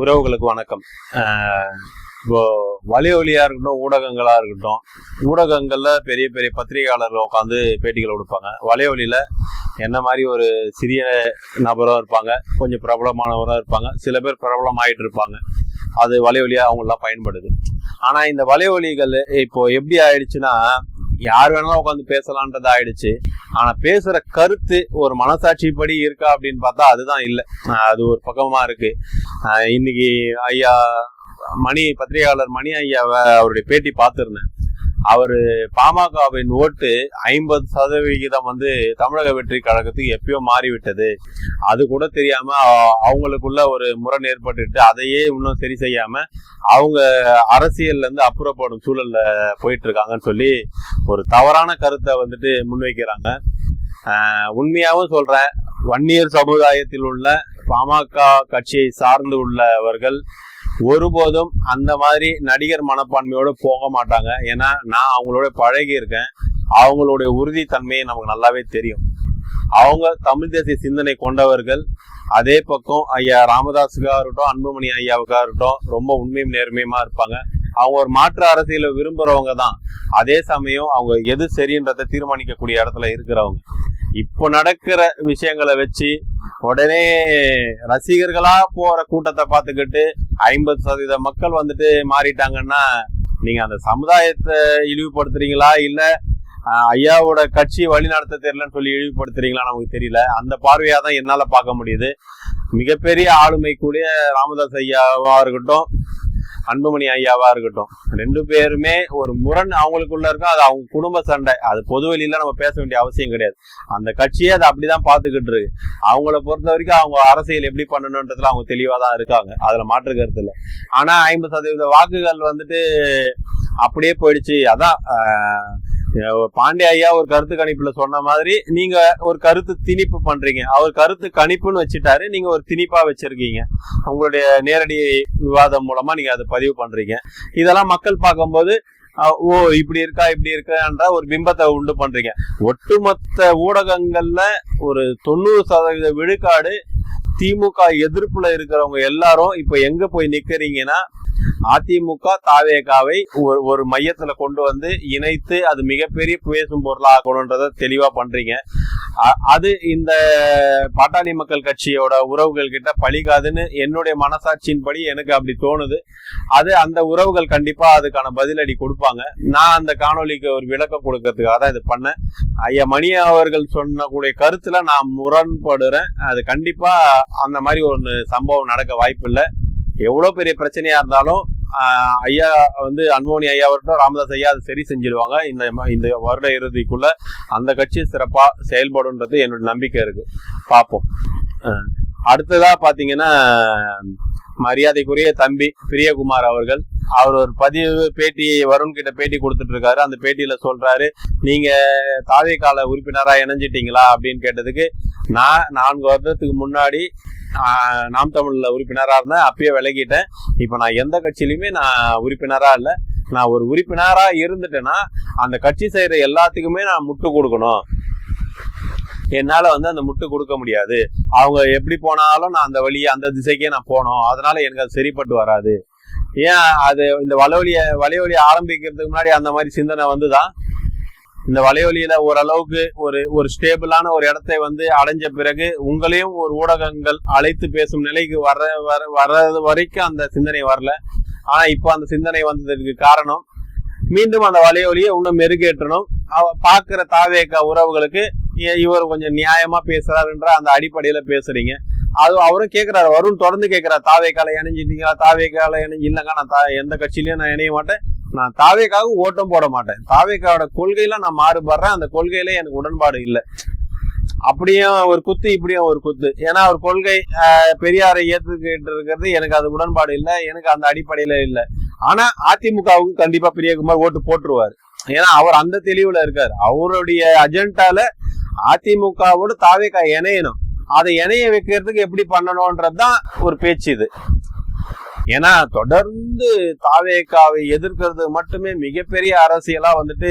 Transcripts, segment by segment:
உறவுகளுக்கு வணக்கம். இப்போ வலி ஒலியா இருக்கட்டும் ஊடகங்களா இருக்கட்டும் ஊடகங்கள்ல பெரிய பெரிய பத்திரிகையாளர்கள் உட்காந்து பேட்டிகள் கொடுப்பாங்க. வலையொலியில என்ன மாதிரி ஒரு சிறிய நபரும் இருப்பாங்க கொஞ்சம் பிரபலமானவரும் இருப்பாங்க சில பேர் பிரபலமாயிட்டு இருப்பாங்க. அது வலையொலியா அவங்களாம் பயன்படுது. ஆனா இந்த வலையொலிகள் இப்போ எப்படி ஆயிடுச்சுன்னா யார் வேணாலும் உட்காந்து பேசலான்றது ஆயிடுச்சு ஆனா பேசுற கருத்து ஒரு மனசாட்சி படி இருக்கா அப்படின்னு பார்த்தா அதுதான் இல்லை. அது ஒரு பக்கமா இருக்கு. இன்னைக்கு ஐயா மணி பத்திரிகையாளர் மணி ஐயாவை அவருடைய பேட்டி பார்த்துருந்தேன். அவர் பாமகவின் ஓட்டு ஐம்பது சதவிகிதம் வந்து தமிழக வெற்றி கழகத்துக்கு எப்பயோ மாறிவிட்டது. அது கூட தெரியாம அவங்களுக்குள்ள ஒரு முரண் ஏற்பட்டுட்டு அதையே இன்னும் சரி செய்யாம அவங்க அரசியல்ல இருந்து அப்புறப்படும் சூழல்ல போயிட்டு இருக்காங்கன்னு சொல்லி ஒரு தவறான கருத்தை வந்துட்டு முன்வைக்கிறாங்க. உண்மையாகவும் சொல்றேன். வன்னியர் சமுதாயத்தில் உள்ள பாமக கட்சியை சார்ந்து உள்ளவர்கள் ஒருபோதும் அந்த மாதிரி நடிகர் மனப்பான்மையோட போக மாட்டாங்க. ஏன்னா நான் அவங்களோட பழகி இருக்கேன் அவங்களுடைய உறுதித்தன்மையை நமக்கு நல்லாவே தெரியும். அவங்க தமிழ் தேசிய சிந்தனை கொண்டவர்கள். அதே பக்கம் ஐயா ராமதாஸுக்காக இருக்கட்டும் அன்புமணி ஐயாவுக்காக இருக்கட்டும் ரொம்ப உண்மையும் நேர்மையுமா இருப்பாங்க. அவங்க ஒரு மாற்று அரசியலை விரும்புறவங்க தான். அதே சமயம் அவங்க எது சரின்றதை தீர்மானிக்கக்கூடிய இடத்துல இருக்கிறவங்க. இப்போ நடக்கிற விஷயங்களை வச்சு உடனே ரசிகர்களா போற கூட்டத்தை பார்த்துக்கிட்டு ஐம்பது சதவீத மக்கள் வந்துட்டு மாறிட்டாங்கன்னா நீங்க அந்த சமுதாயத்தை இழிவுபடுத்துறீங்களா? இல்ல ஐயாவோட கட்சி வழி நடத்த தெரியலன்னு சொல்லி இழிவுபடுத்துறீங்களா நமக்கு தெரியல. அந்த பார்வையா தான் என்னால பார்க்க முடியுது. மிகப்பெரிய ஆளுமை ராமதாஸ் ஐயாவா இருக்கட்டும் அன்புமணி ஐயாவா இருக்கட்டும். ரெண்டு பேருமே ஒரு முரண் அவங்களுக்குள்ள இருக்கும் அது அவங்க குடும்ப சண்டை. அது பொது வெளியில நம்ம பேச வேண்டிய அவசியம் கிடையாது. அந்த கட்சியே அதை அப்படிதான் பாத்துக்கிட்டு இருக்கு. அவங்கள பொறுத்த வரைக்கும் அவங்க அரசியல் எப்படி பண்ணணுன்றதுல அவங்க தெளிவா தான் இருக்காங்க. அதுல மாற்று கருத்து இல்லை. ஆனா ஐம்பது சதவீத வாக்குகள் வந்துட்டு அப்படியே போயிடுச்சு. அதான் ஆஹ், பாண்டிய ஐயா ஒரு கருத்து கணிப்புல சொன்ன மாதிரி நீங்க ஒரு கருத்து திணிப்பு பண்றீங்க. அவர் கருத்து கணிப்புன்னு வச்சுட்டாரு. நீங்க ஒரு திணிப்பா வச்சிருக்கீங்க. உங்களுடைய நேரடி விவாதம் மூலமா நீங்க அதை பதிவு பண்றீங்க. இதெல்லாம் மக்கள் பார்க்கும்போது ஓ இப்படி இருக்கா இப்படி இருக்கான்ற ஒரு பிம்பத்தை உண்டு பண்றீங்க. ஒட்டுமொத்த ஊடகங்கள்ல ஒரு தொண்ணூறு சதவீத விழுக்காடு திமுக எதிர்ப்புல இருக்கிறவங்க எல்லாரும் இப்ப எங்க போய் நிக்கிறீங்கன்னா அதிமுக தாவேகாவை ஒரு ஒரு மையத்துல கொண்டு வந்து இணைத்து அது மிகப்பெரிய பேசும் பொருளாகணுன்றத தெளிவா பண்றீங்க. அ- அது இந்த பாட்டாளி மக்கள் கட்சியோட உறவுகள் கிட்ட பழிகாதுன்னு என்னுடைய மனசாட்சியின்படி எனக்கு அப்படி தோணுது. அது அந்த உறவுகள் கண்டிப்பா அதுக்கான பதிலடி கொடுப்பாங்க. நான் அந்த காணொளிக்கு ஒரு விளக்கம் கொடுக்கறதுக்காக தான் இது பண்ணேன். ஐயா மணி அவர்கள் சொன்னக்கூடிய கருத்துல நான் முரண்படுறேன். அது கண்டிப்பா அந்த மாதிரி ஒன்று சம்பவம் நடக்க வாய்ப்பு இல்லை எவ்வளோ பெரிய பிரச்சனையாக இருந்தாலும் ஐயா வந்து அன்போனி ஐயா வரட்டும் ராமதாஸ் ஐயா அதை சரி செஞ்சிருவாங்க. இந்த இந்த வருட இறுதிக்குள்ள அந்த கட்சி சிறப்பாக செயல்படுன்றது என்னோட நம்பிக்கை இருக்கு. பார்ப்போம் அடுத்ததாக பார்த்தீங்கன்னா மரியாதைக்குரிய தம்பி பிரியகுமார் அவர்கள். அவர் ஒரு பதிவு பேட்டி வருண் கிட்ட பேட்டி கொடுத்துட்டு இருக்காரு அந்த பேட்டியில சொல்றாரு நீங்க தாவே கால உறுப்பினரா இணைஞ்சிட்டீங்களா? அப்படின்னு கேட்டதுக்கு நான் நான்கு வருடத்துக்கு முன்னாடி நாம் தமிழ்ல உறுப்பினரா இருந்தேன். அப்பயே விலகிட்டேன். இப்ப நான் எந்த கட்சியிலுமே நான் உறுப்பினரா இல்ல. நான் ஒரு உறுப்பினரா இருந்துட்டேன்னா அந்த கட்சி செய்யற எல்லாத்துக்குமே நான் முட்டு கொடுக்கணும். என்னால வந்து அந்த முட்டு கொடுக்க முடியாது. அவங்க எப்படி போனாலும் நான் அந்த வழியை அந்த திசைக்கே நான் போனோம் அதனால எனக்கு அது சரிப்பட்டு வராது. ஏன் அது இந்த வலைவலிய வலைவலிய ஆரம்பிக்கிறதுக்கு முன்னாடி அந்த மாதிரி சிந்தனை வந்துதான் இந்த வலைவலியில ஓரளவுக்கு ஒரு ஒரு ஸ்டேபிளான ஒரு இடத்தை வந்து அடைஞ்ச பிறகு உங்களையும் ஒரு ஊடகங்கள் அழைத்து பேசும் நிலைக்கு வர வர வர்றது வரைக்கும் அந்த சிந்தனை வரல. ஆனா இப்போ அந்த சிந்தனை வந்ததுக்கு காரணம் மீண்டும் அந்த வலையொலியை இன்னும் மெருகேற்றணும். அவ பாக்குற தாவேக்க உறவுகளுக்கு இவர் கொஞ்சம் நியாயமா பேசுறாருன்ற அந்த அடிப்படையில பேசுறீங்க. அது அவரும் கேட்கிறாரு வருண் தொடர்ந்து கேக்குறாரு. தாவேக்கால இணைஞ்சிட்டீங்களா தாவேக்கால இணைஞ்சு இல்லைங்க. நான் தா- எந்த கட்சியிலயும் நான் இணைய மாட்டேன். நான் தாவேக்காக ஓட்டம் போட மாட்டேன். தாவேக்காவோட கொள்கையில நான் மாறுபடுறேன். அந்த கொள்கையில எனக்கு உடன்பாடு இல்லை. அப்படியும் ஒரு குத்து இப்படியும் ஒரு குத்து. ஏன்னா அவர் கொள்கை பெரியாரை ஏற்றுக்கிட்டு இருக்கிறது எனக்கு அது உடன்பாடு இல்லை. எனக்கு அந்த அடிப்படையில இல்லை. ஆனா அதிமுகவுக்கு கண்டிப்பா பிரியகுமார் ஓட்டு போட்டுருவாரு. ஏன்னா அவர் அந்த தெளிவுல இருக்காரு. அவருடைய அஜெண்டால அதிமுகவோட தாவேக்கா இணையணும். அதை இணைய வைக்கிறதுக்கு எப்படி பண்ணணும்ன்றது தான் ஒரு பேச்சு இது. ஏன்னா தொடர்ந்து தாவேக்காவை எதிர்க்கிறது மட்டுமே மிகப்பெரிய அரசியலா வந்துட்டு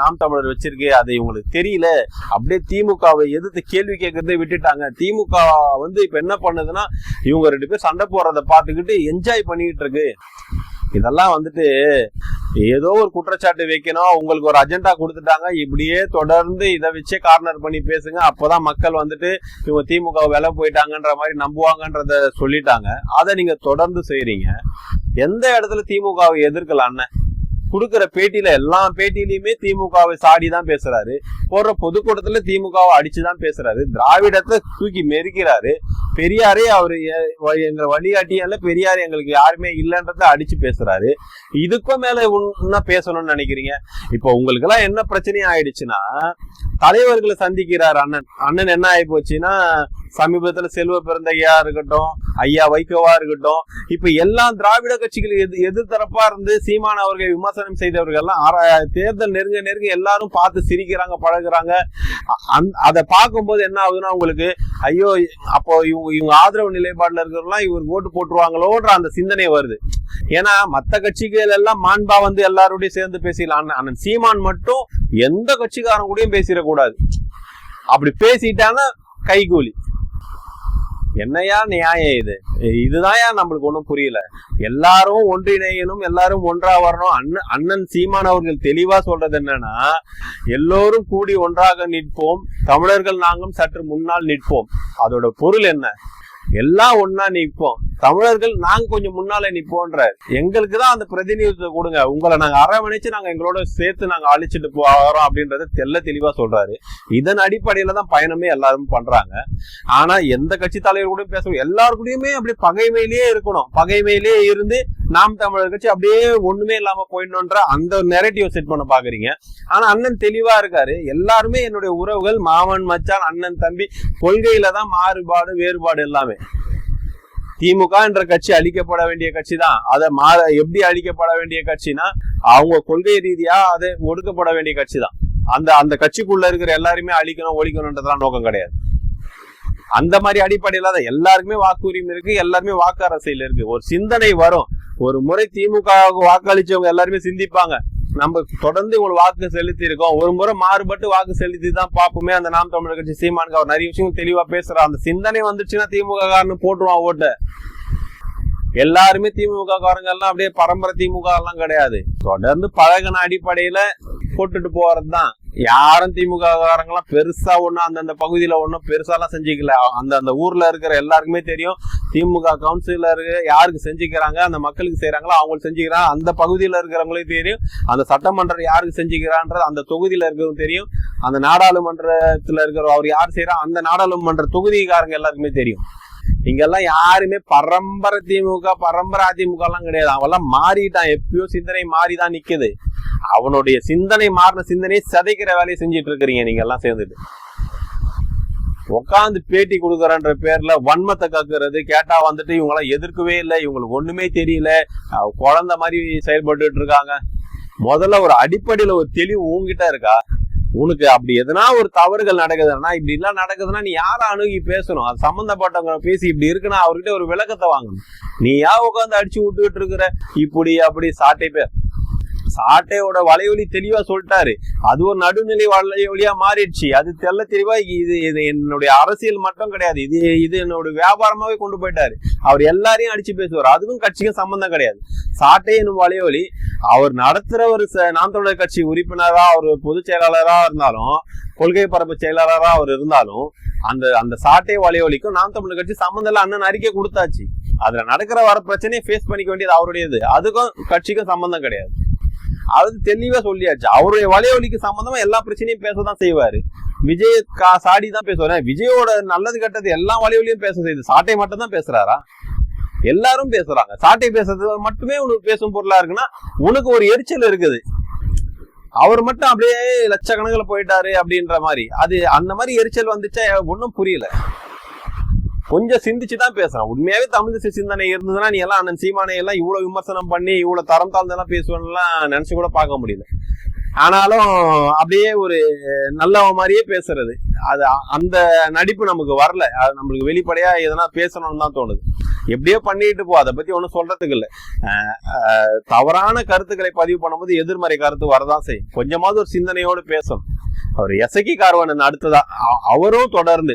நாம் தமிழர் வச்சிருக்கு. அது இவங்களுக்கு தெரியல. அப்படியே திமுகவை எதிர்த்து கேள்வி கேட்கறதே விட்டுட்டாங்க. திமுக வந்து இப்ப என்ன பண்ணுதுன்னா இவங்க ரெண்டு பேர் சண்டை போடுறத பார்த்துக்கிட்டு என்ஜாய் பண்ணிக்கிட்டு இருக்கு. இதெல்லாம் வந்துட்டு ஏதோ ஒரு குற்றச்சாட்டு வைக்கணும். உங்களுக்கு ஒரு அஜெண்டா கொடுத்துட்டாங்க. இப்படியே தொடர்ந்து இதை வச்சே கார்னர் பண்ணி பேசுங்க. அப்போதான் மக்கள் வந்துட்டு இவங்க திமுக விலை போயிட்டாங்கன்ற மாதிரி நம்புவாங்கன்றத சொல்லிட்டாங்க. அதை நீங்க தொடர்ந்து செய்யறீங்க எந்த இடத்துல திமுகவை எதிர்க்கலாம் கொடுக்குற பேட்டியில எல்லா பேட்டியிலயுமே திமுகவை சாடி தான் பேசுறாரு. போடுற பொதுக்கூட்டத்துல திமுகவை அடிச்சுதான் பேசுறாரு. திராவிடத்தை தூக்கி மெரிக்கிறாரு. பெரியாரே அவரு எ- வழிகாட்டியால பெரியார் எங்களுக்கு யாருமே இல்லைன்றத அடிச்சு பேசுறாரு. இதுக்கும் மேல என்ன பேசணும்னு நினைக்கிறீங்க? இப்போ உங்களுக்கு எல்லாம் என்ன பிரச்சனையும் ஆயிடுச்சுன்னா தலைவர்களை சந்திக்கிறார் அண்ணன். அண்ணன் என்ன ஆயி போச்சுன்னா சமீபத்துல செல்வ பிறந்தையா இருக்கட்டும் ஐயா வைகோவா இருக்கட்டும் இப்ப எல்லா திராவிட கட்சிகள் எது எதிர்த்தரப்பா இருந்து சீமான் அவர்கள் விமர்சனம் செய்தவர்கள் எல்லாம் தேர்தல் நெருங்க நெருங்க எல்லாரும் பார்த்து சிரிக்கிறாங்க பழகுறாங்க. அதை பார்க்கும்போது என்ன ஆகுதுன்னா உங்களுக்கு ஐயோ அப்போ இவங்க இவங்க ஆதரவு நிலைப்பாடுல இருக்கிறவங்களாம் இவர் ஓட்டு போட்டுருவாங்களோன்ற அந்த சிந்தனை வருது. ஏன்னா மத்த கட்சிகள் எல்லாம் மாண்பா வந்து எல்லாரோடையும் சேர்ந்து பேசிடலாம். அண்ணன் சீமான் மட்டும் எந்த கட்சிக்காரன் கூடயும் பேசிடக்கூடாது. அப்படி பேசிட்டான்னா கைகூலி. என்னையா நியாயம் இது? இதுதான் நம்மளுக்கு ஒன்றும் புரியல. எல்லாரும் ஒன்றிணையணும் எல்லாரும் ஒன்றா வரணும். அண்ணன் அண்ணன் சீமான் அவர்கள் தெளிவா சொல்றது என்னன்னா எல்லோரும் கூடி ஒன்றாக நிற்போம். தமிழர்கள் நாங்களும் சற்று முன்னால் நிற்போம். அதோட பொருள் என்ன? எல்லாம் ஒன்னா நிற்போம். தமிழர்கள் நாங்க கொஞ்சம் முன்னால நிப்போன்ற எங்களுக்கு தான் அந்த பிரதிநிதித்துவம் கொடுங்க. உங்களை நாங்க அரவணைச்சு நாங்க எங்களோட சேர்த்து நாங்க அழிச்சிட்டு போறோம் அப்படின்றத தெல்ல தெளிவா சொல்றாரு. இதன் அடிப்படையில தான் பயணமே எல்லாரும் பண்றாங்க. ஆனா எந்த கட்சி தலைவர் கூட பேச எல்லாரு அப்படி பகைமையிலேயே இருக்கணும். பகைமையிலேயே இருந்து நாம் தமிழர் கட்சி அப்படியே ஒண்ணுமே இல்லாம போயிடணுன்ற அந்த நெரட்டிவ் செட் பண்ண பாக்குறீங்க. ஆனா அண்ணன் தெளிவா இருக்காரு. எல்லாருமே என்னுடைய உறவுகள் மாமன் மச்சான் அண்ணன் தம்பி கொள்கையில தான் மாறுபாடு வேறுபாடு எல்லாமே. திமுக என்ற கட்சி அழிக்கப்பட வேண்டிய கட்சி தான் அதை மா எப்படி அழிக்கப்பட வேண்டிய கட்சினா அவங்க கொள்கை ரீதியா அது ஒடுக்கப்பட வேண்டிய கட்சி தான் அந்த அந்த கட்சிக்குள்ள இருக்கிற எல்லாருமே அழிக்கணும் ஒழிக்கணும்ன்றதுலாம் நோக்கம் கிடையாது. அந்த மாதிரி அடிப்படையில தான் எல்லாருக்குமே வாக்குரிமை இருக்கு எல்லாருமே வாக்கு அரசியல் இருக்கு. ஒரு சிந்தனை வரும். ஒரு முறை திமுக வாக்களிச்சவங்க எல்லாருமே சிந்திப்பாங்க. நம்ம தொடர்ந்து இவங்க வாக்கு செலுத்தி இருக்கோம் ஒரு முறை மாறுபட்டு வாக்கு செலுத்தி தான் பார்ப்போமே. அந்த நாம் தமிழர் கட்சி சீமானுக்கு அவர் நிறைய விஷயம் தெளிவா பேசுறான் அந்த சிந்தனை வந்துச்சுன்னா திமுக காரனு போட்டுருவான் ஓட்டை. எல்லாருமே திமுக காரங்க எல்லாம் அப்படியே பரம்பரை திமுக எல்லாம் கிடையாது. தொடர்ந்து பழகின அடிப்படையில போட்டுட்டு போறதுதான். யாரும் திமுக காரங்கெல்லாம் பெருசா ஒண்ணும் அந்தந்த பகுதியில ஒன்றும் பெருசாலாம் செஞ்சுக்கல. அந்த அந்த ஊர்ல இருக்கிற எல்லாருக்குமே தெரியும். திமுக கவுன்சிலருக்கு யாருக்கு செஞ்சுக்கிறாங்க அந்த மக்களுக்கு செய்யறாங்களோ அவங்களுக்கு செஞ்சுக்கிறாங்க. அந்த பகுதியில் இருக்கிறவங்களுக்கு தெரியும். அந்த சட்டமன்றம் யாருக்கு செஞ்சுக்கிறான்றது அந்த தொகுதியில் இருக்கிறவங்க தெரியும். அந்த நாடாளுமன்றத்தில் இருக்கிற அவர் யார் செய்யறா அந்த நாடாளுமன்ற தொகுதிக்காரங்க எல்லாருக்குமே தெரியும். இங்கெல்லாம் யாருமே பரம்பரை திமுக பரம்பரை அதிமுக எல்லாம் கிடையாது. அவெல்லாம் மாறிட்டான். எப்பயோ சிந்தனை மாறிதான் நிக்குது. அவனுடைய சிந்தனை மாறின சிந்தனையை சிதைக்கிற வேலையை செஞ்சுட்டு இருக்கிறீங்க நீங்க எல்லாம் சேர்ந்துட்டு. உட்காந்து பேட்டி கொடுக்குறன்ற பேர்ல வன்மத்தை கக்குறது கேட்டா வந்துட்டு இவங்களாம் எதிர்க்கவே இல்லை. இவங்களுக்கு ஒண்ணுமே தெரியல. குழந்த குழந்தை மாதிரி செயல்பட்டு இருக்காங்க. முதல்ல ஒரு அடிப்படையில ஒரு தெளிவு உங்ககிட்ட இருக்கா? உனக்கு அப்படி எதனா ஒரு தவறுகள் நடக்குதுன்னா இப்படி எல்லாம் நடக்குதுன்னா நீ யாரை அணுகி பேசணும்? அது சம்பந்தப்பட்டவங்க பேசி இப்படி இருக்குன்னா அவர்கிட்ட ஒரு விளக்கத்தை வாங்கணும். நீ ஏன் உட்காந்து அடிச்சு விட்டுக்கிட்டு இருக்கிற? இப்படி அப்படி சாட்டை பேர். சாட்டையோட வலையொலி தெளிவா சொல்லிட்டாரு. அது ஒரு நடுநிலை வலையொலியா மாறிடுச்சு. அது தெல்ல தெளிவா இது இது என்னுடைய அரசியல் மட்டும் கிடையாது. இது இது என்னோட வியாபாரமாவே கொண்டு போயிட்டாரு. அவர் எல்லாரையும் அடிச்சு பேசுவார். அதுக்கும் கட்சிக்கும் சம்பந்தம் கிடையாது. சாட்டை என்னும் வலையொலி அவர் நடத்துற ஒரு ச- நாம் தமிழர் கட்சி உறுப்பினரா அவர் பொதுச் செயலாளரா இருந்தாலும் கொள்கை பரப்பு செயலாளரா அவர் இருந்தாலும் அந்த அந்த சாட்டை வலையொலிக்கும் நாம் தமிழர் கட்சி சம்பந்தம் இல்ல அண்ணன் அறிக்கை கொடுத்தாச்சு. அதுல நடக்கிற வர பிரச்சனையை ஃபேஸ் பண்ணிக்க வேண்டியது அவருடையது. அதுக்கும் கட்சிக்கும் சம்பந்தம் கிடையாது. அது தெளிவா சொல்லியாச்சு. அவருடைய வலையொலிக்கு சம்பந்தமா எல்லா பிரச்சனையும் பேசதான் செய்வாரு. விஜய் கா சாடி தான் பேசுவார். விஜயோட நல்லது கெட்டது எல்லா வலையொலியும் பேச செய்யுது. சாட்டை மட்டும் தான் பேசுறாரா? எல்லாரும் பேசுறாங்க. சாட்டை பேசுறது மட்டுமே உனக்கு பேசும் பொருளா இருக்குன்னா உனக்கு ஒரு எரிச்சல் இருக்குது. அவர் மட்டும் அப்படியே லட்சக்கணக்கில் போயிட்டாரு அப்படின்ற மாதிரி. அது அந்த மாதிரி எரிச்சல் வந்துச்சா? ஒன்றும் புரியல. கொஞ்சம் சிந்திச்சு தான் பேசுறான். உண்மையாவே தமிழ் தேசிய சிந்தனை இருந்ததுன்னா நீ எல்லாம் அண்ணன் சீமானை எல்லாம் இவ்வளவு விமர்சனம் பண்ணி இவ்வளவு தரம் தாழ்ந்தெல்லாம் பேசுவேன்லாம் நினைச்சு கூட பார்க்க முடியல. ஆனாலும் அப்படியே ஒரு நல்லவன் மாதிரியே பேசுறது. அது அந்த நடிப்பு நமக்கு வரல. அது நம்மளுக்கு வெளிப்படையா எதனா பேசணும்னு தான் தோணுது. எப்படியோ பண்ணிட்டு போ அதை பத்தி ஒன்றும் சொல்றதுக்கு இல்லை. தவறான கருத்துக்களை பதிவு பண்ணும்போது எதிர்மறை கருத்து வரதான் செய்யும். கொஞ்சமாவது ஒரு சிந்தனையோடு பேசணும். அவர் எசக்கி கார்வனன் அடுத்ததா அவரும் தொடர்ந்து.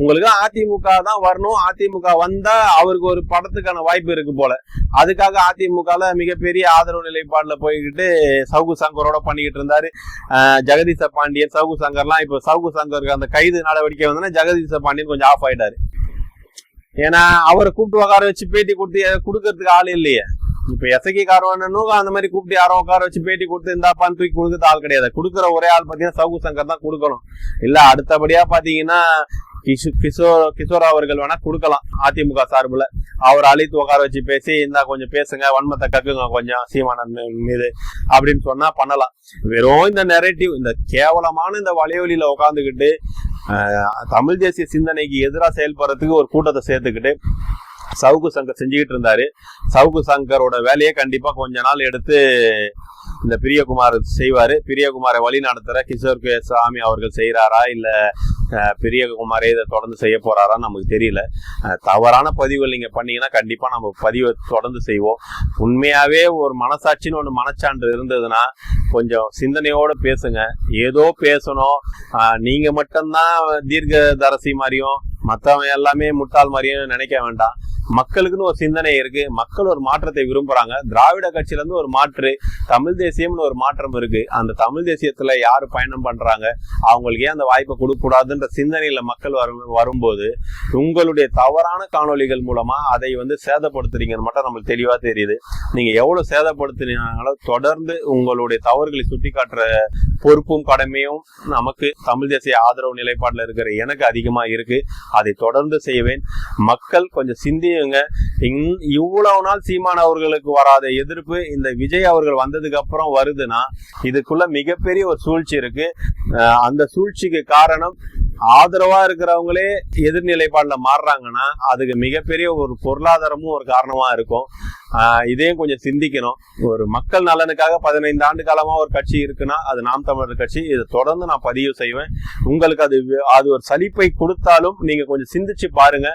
உங்களுக்கு அதிமுக தான் வரணும் அதிமுக வந்தா அவருக்கு ஒரு படத்துக்கான வாய்ப்பு இருக்கு போல. அதுக்காக அதிமுகல மிகப்பெரிய ஆதரவு நிலைப்பாடுல போய்கிட்டு சவுகு சங்கரோட பண்ணிக்கிட்டு இருந்தாரு. ஜெகதீச பாண்டியன் சவுகு சங்கர்லாம் இப்போ சவுகு சங்கருக்கு அந்த கைது நடவடிக்கை வந்தோன்னா ஜெகதீச பாண்டியன் கொஞ்சம் ஆஃப் ஆயிட்டாரு. ஏன்னா அவரை கூப்பிட்டு உட்கார வச்சு பேட்டி கொடுத்து கொடுக்கறதுக்கு ஆள் இல்லையே. இப்ப எசகி காரவானும் அந்த மாதிரி கூப்பிட்டு யாரும் உட்கார வச்சு பேட்டி கொடுத்து இந்தாப்பான்னு தூக்கி கொடுக்கறது ஆள் கிடையாது. கொடுக்குற ஒரே ஆள் பாத்தீங்கன்னா சவுகு சங்கர் தான் கொடுக்கணும். இல்ல அடுத்தபடியா பாத்தீங்கன்னா கிஷோ கிஷோர் கிஷோர் அவர்கள் வேணா கொடுக்கலாம் அதிமுக சார்பில். அவர் அழைத்து உட்கார வச்சு பேசி இருந்தா கொஞ்சம் பேசுங்க வன்மத்தை கக்குங்க கொஞ்சம் சீமானன் மீது அப்படின்னு சொன்னா பண்ணலாம். வெறும் இந்த நெரேட்டிவ் இந்த கேவலமான இந்த வலைவலியில உட்காந்துக்கிட்டு தமிழ் தேசிய சிந்தனைக்கு எதிராக செயல்படுறதுக்கு ஒரு கூட்டத்தை சேர்த்துக்கிட்டு சவுக்கு சங்கர் செஞ்சுக்கிட்டு இருந்தாரு. சவுக்கு சங்கரோட வேலையை கண்டிப்பா கொஞ்ச நாள் எடுத்து இந்த பிரியகுமார் செய்வார். பிரியகுமாரை வழி நடத்துகிற கிஷோர் கே சாமி அவர்கள் செய்கிறாரா இல்லை பிரியகுமாரே இதை தொடர்ந்து செய்ய போகிறாரான்னு நமக்கு தெரியல. தவறான பதிவுகள் நீங்கள் பண்ணீங்கன்னா கண்டிப்பாக நம்ம பதிவை தொடர்ந்து செய்வோம். உண்மையாகவே ஒரு மனசாட்சின்னு ஒன்று மனச்சான்று இருந்ததுன்னா கொஞ்சம் சிந்தனையோடு பேசுங்க. ஏதோ பேசணும். நீங்கள் நீங்க மட்டும்தான் தீர்க்கதரசி மாதிரியும் மற்றவன் எல்லாமே முட்டாள் மாதிரியும் நினைக்க வேண்டாம். மக்களுக்குன்னு ஒரு சிந்தனை இருக்கு. மக்கள் ஒரு மாற்றத்தை விரும்புறாங்க. திராவிட கட்சியில இருந்து ஒரு மாற்று தமிழ் தேசியம்னு ஒரு மாற்றம் இருக்கு. அந்த தமிழ் தேசியத்துல யார் பயணம் பண்றாங்க? அவங்களுக்கு ஏன் அந்த வாய்ப்பை கொடுக்க கூடாதுன்ற சிந்தனையில மக்கள் வரும் வரும்போது உங்களுடைய தவறான காணொளிகள் மூலமா அதை வந்து சேதப்படுத்துறீங்கன்னு மட்டும் நம்மளுக்கு தெளிவா தெரியுது. நீங்க எவ்வளவு சேதப்படுத்தினாலும் தொடர்ந்து உங்களுடைய தவறுகளை சுட்டி காட்டுற பொறுப்பும் கடமையும் நமக்கு தமிழ் தேசிய ஆதரவு நிலைப்பாட்டில் இருக்கிற எனக்கு அதிகமா இருக்கு. அதை தொடர்ந்து செய்வேன். மக்கள் கொஞ்சம் சிந்தியுங்க. இவ்வளவு நாள் சீமான் அவர்களுக்கு வராத எதிர்ப்பு இந்த விஜய் அவர்கள் வந்ததுக்கு அப்புறம் வருதுன்னா இதுக்குள்ள மிகப்பெரிய ஒரு சூழ்ச்சி இருக்கு. அந்த சூழ்ச்சிக்கு காரணம் ஆதரவா இருக்கிறவங்களே எதிர்நிலைப்பாடுல மாறுறாங்கன்னா அதுக்கு மிகப்பெரிய ஒரு பொருளாதாரமும் ஒரு காரணமா இருக்கும். இதையும் கொஞ்சம் சிந்திக்கணும். ஒரு மக்கள் நலனுக்காக பதினைந்து ஆண்டு காலமா ஒரு கட்சி இருக்குன்னா அது நாம் தமிழர் கட்சி. இதை தொடர்ந்து நான் பதிவு செய்வேன். உங்களுக்கு அது அது ஒரு சலிப்பை கொடுத்தாலும் நீங்க கொஞ்சம் சிந்திச்சு பாருங்க.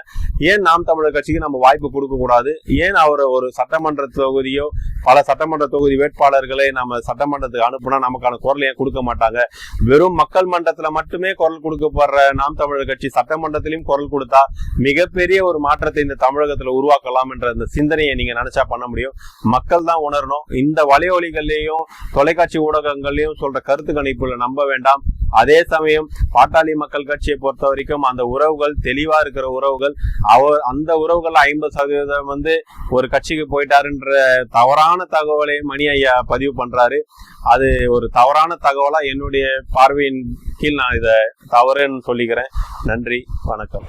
ஏன் நாம் தமிழர் கட்சிக்கு நம்ம வாய்ப்பு கொடுக்க கூடாது? ஏன் அவரை ஒரு சட்டமன்ற தொகுதியோ பல சட்டமன்ற தொகுதி வேட்பாளர்களை நம்ம சட்டமன்றத்துக்கு அனுப்புனா நமக்கான குரல் ஏன் கொடுக்க மாட்டாங்க? வெறும் மக்கள் மன்றத்துல மட்டுமே குரல் கொடுக்கப்படுற நாம் தமிழர் கட்சி சட்டமன்றத்திலையும் குரல் கொடுத்தா மிகப்பெரிய ஒரு மாற்றத்தை இந்த தமிழகத்துல உருவாக்கலாம் என்ற அந்த சிந்தனையை நீங்க நினைச்சா பண்ண முடியும். மக்கள் தான் உணரணும். இந்த வலையொலிகள்லயும் தொலைக்காட்சி ஊடகங்கள்லயும் சொல்ற கருத்து கணிப்புல நம்ப வேண்டாம். அதே சமயம் பாட்டாளி மக்கள் கட்சியை பொறுத்த வரைக்கும் அந்த உறவுகள் தெளிவா இருக்கிற உறவுகள் அவர் அந்த உறவுகள் ஐம்பது சதவீதம் வந்து ஒரு கட்சிக்கு போயிட்டாருன்ற தவறான தகவலை மணி ஐயா பதிவு பண்றாரு. அது ஒரு தவறான தகவலா என்னுடைய பார்வையின் கீழ் நான் இதை தவறுன்னு சொல்லிக்கிறேன். நன்றி வணக்கம்.